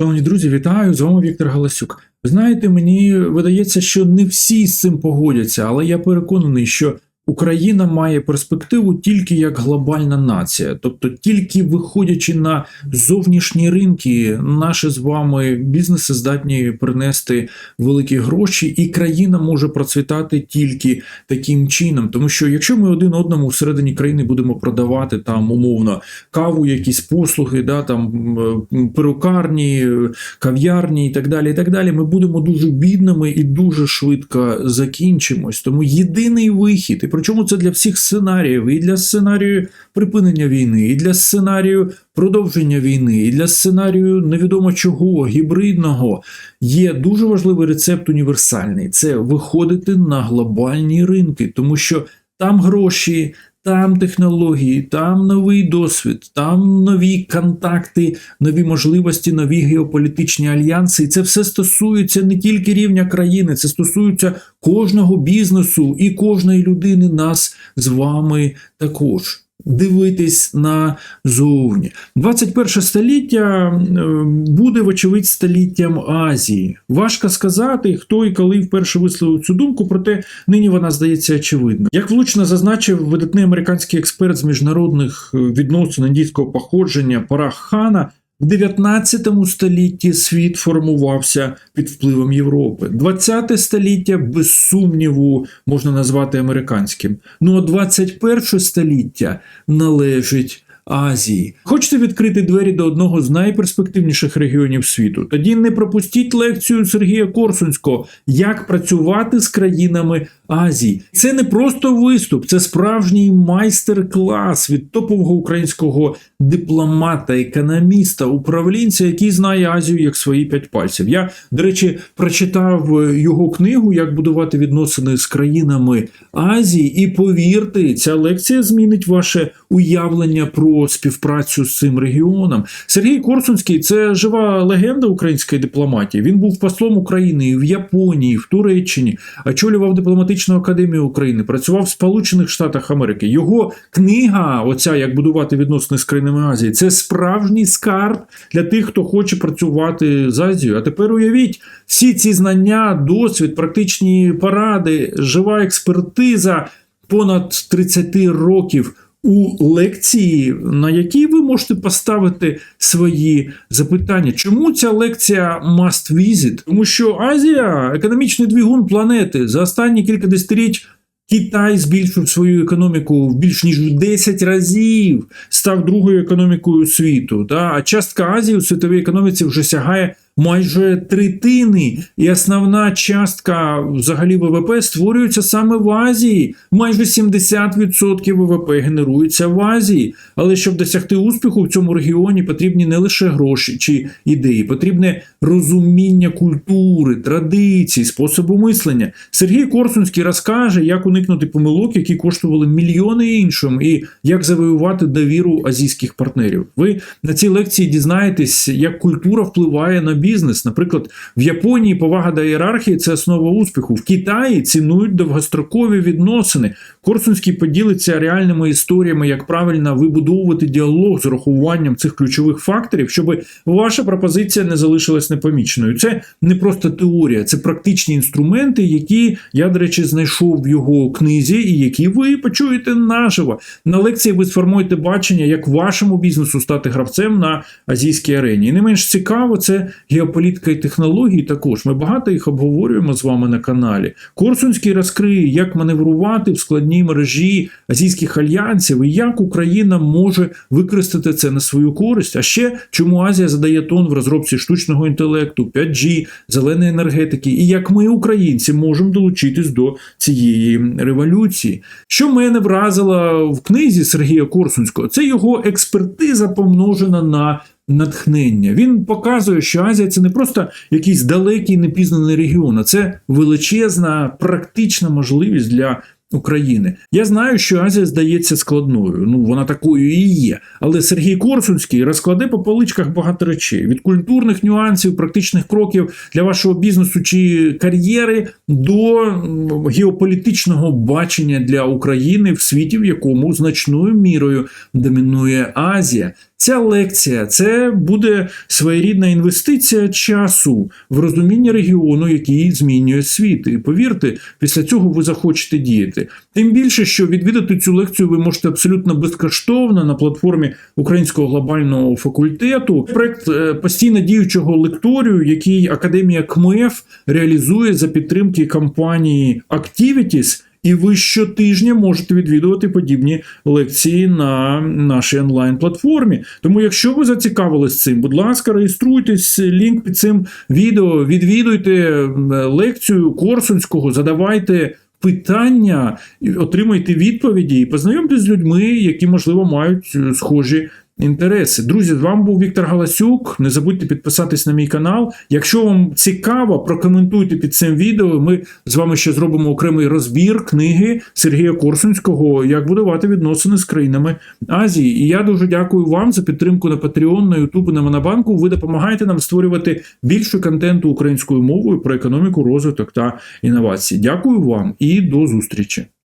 Шановні друзі, вітаю! З вами Віктор Галасюк. Ви знаєте, мені видається, що не всі з цим погодяться, але я переконаний, що Україна має перспективу тільки як глобальна нація, тобто тільки виходячи на зовнішні ринки, наші з вами бізнеси здатні принести великі гроші, і країна може процвітати тільки таким чином. Тому що якщо ми один одному всередині країни будемо продавати там умовно каву, якісь послуги, да там перукарні, кав'ярні і так далі, і так далі, ми будемо дуже бідними і дуже швидко закінчимось. Тому єдиний вихід, і причому це для всіх сценаріїв, і для сценарію припинення війни, і для сценарію продовження війни, і для сценарію невідомо чого, гібридного, є дуже важливий рецепт універсальний: це виходити на глобальні ринки, тому що там гроші. Там технології, там новий досвід, там нові контакти, нові можливості, нові геополітичні альянси. І це все стосується не тільки рівня країни, це стосується кожного бізнесу і кожної людини, нас з вами також. Дивитись на зовні. 21 століття е, буде, вочевидь, століттям Азії. Важко сказати, хто і коли вперше висловив цю думку, проте нині вона здається очевидною. Як влучно зазначив видатний американський експерт з міжнародних е, відносин індійського походження Парах Хана, в 19 столітті світ формувався під впливом Європи. 20 століття, без сумніву, можна назвати американським. Ну а 21 століття належить Азії. Хочете відкрити двері до одного з найперспективніших регіонів світу? Тоді не пропустіть лекцію Сергія Корсунського, як працювати з країнами Азії. Це не просто виступ, це справжній майстер-клас від топового українського дипломата, економіста, управлінця, який знає Азію як свої п'ять пальців. Я, до речі, прочитав е, його книгу Як будувати відносини з країнами Азії, і повірте, ця лекція змінить ваше уявлення про співпрацю з цим регіоном. Сергій Корсунський це жива легенда української дипломатії. Він був послом України в Японії, в Туреччині, очолював дипломатичну академію України, працював в Сполучених Штатах Америки. Його книга, оця як будувати відносини з країнами Азії, це справжній скарб для тих, хто хоче працювати з Азією. А тепер уявіть всі ці знання, досвід, практичні поради, жива експертиза понад 30 років у лекції, на якій ви можете поставити свої запитання. Чому ця лекція must visit? Тому що Азія економічний двигун планети за останні кілька десятиліть. Китай збільшив свою економіку в більш ніж в 10 разів, став другою економікою світу. Да? А частка Азії у світовій економіці вже сягає майже третини, і основна частка взагалі ВВП створюється саме в Азії. Майже 70% ВВП генерується в Азії. Але щоб досягти успіху в цьому регіоні, потрібні не лише гроші чи ідеї, потрібне розуміння культури, традицій, способу мислення. Сергій Корсунський розкаже, як уникнути помилок, які коштували мільйони іншим, і як завоювати довіру азійських партнерів. Ви на цій лекції дізнаєтесь, як культура впливає на бізнес. Наприклад, в Японії повага до ієрархії це основа успіху. В Китаї цінують довгострокові відносини. Корсунський поділиться реальними історіями, як правильно вибудовувати діалог з урахуванням цих ключових факторів, щоб ваша пропозиція не залишилась непоміченою. Це не просто теорія, це практичні інструменти, які я, до речі, знайшов в його книзі, і які ви почуєте наживо. На лекції ви сформуєте бачення, як вашому бізнесу стати гравцем на азійській арені. І не менш цікаво, це геополітика і технології. Також ми багато їх обговорюємо з вами на каналі. Корсунський розкриє, як маневрувати в складній мережі азійських альянсів і як Україна може використати це на свою користь. А ще чому Азія задає тон в розробці штучного інтелекту, 5G, зеленої енергетики, і як ми, українці, можемо долучитись до цієї революції. Що мене вразило в книзі Сергія Корсунського, це його експертиза помножена на натхнення. Він показує, що Азія це не просто якийсь далекий непізнаний регіон, а це величезна практична можливість для. України. Я знаю, що Азія здається складною. Ну вона такою і є. Але Сергій Корсунський розкладе по поличках багато речей: від культурних нюансів, практичних кроків для вашого бізнесу чи кар'єри до геополітичного бачення для України в світі, в якому значною мірою домінує Азія. Ця лекція це буде своєрідна інвестиція часу в розуміння регіону, який змінює світ. І повірте, після цього ви захочете діяти. Тим більше, що відвідати цю лекцію ви можете абсолютно безкоштовно на платформі Українського глобального факультету. Проект е, постійно діючого лекторію, який Академія КМЕФ реалізує за підтримки компанії Activities, і ви щотижня можете відвідувати подібні лекції на нашій онлайн-платформі. Тому, якщо ви зацікавились цим, будь ласка, реєструйтесь, лінк під цим відео, відвідуйте лекцію Корсунського, задавайте. Питання, отримайте відповіді і познайомтесь з людьми, які, можливо, мають е, схожі інтереси. Друзі, з вами був Віктор Галасюк. Не забудьте підписатись на мій канал. Якщо вам цікаво, прокоментуйте під цим відео. Ми з вами ще зробимо окремий розбір книги Сергія Корсунського Як будувати відносини з країнами Азії. І я дуже дякую вам за підтримку на Patreon, на YouTube на Монобанку. Ви допомагаєте нам створювати більше контенту українською мовою про економіку, розвиток та інновації. Дякую вам і до зустрічі.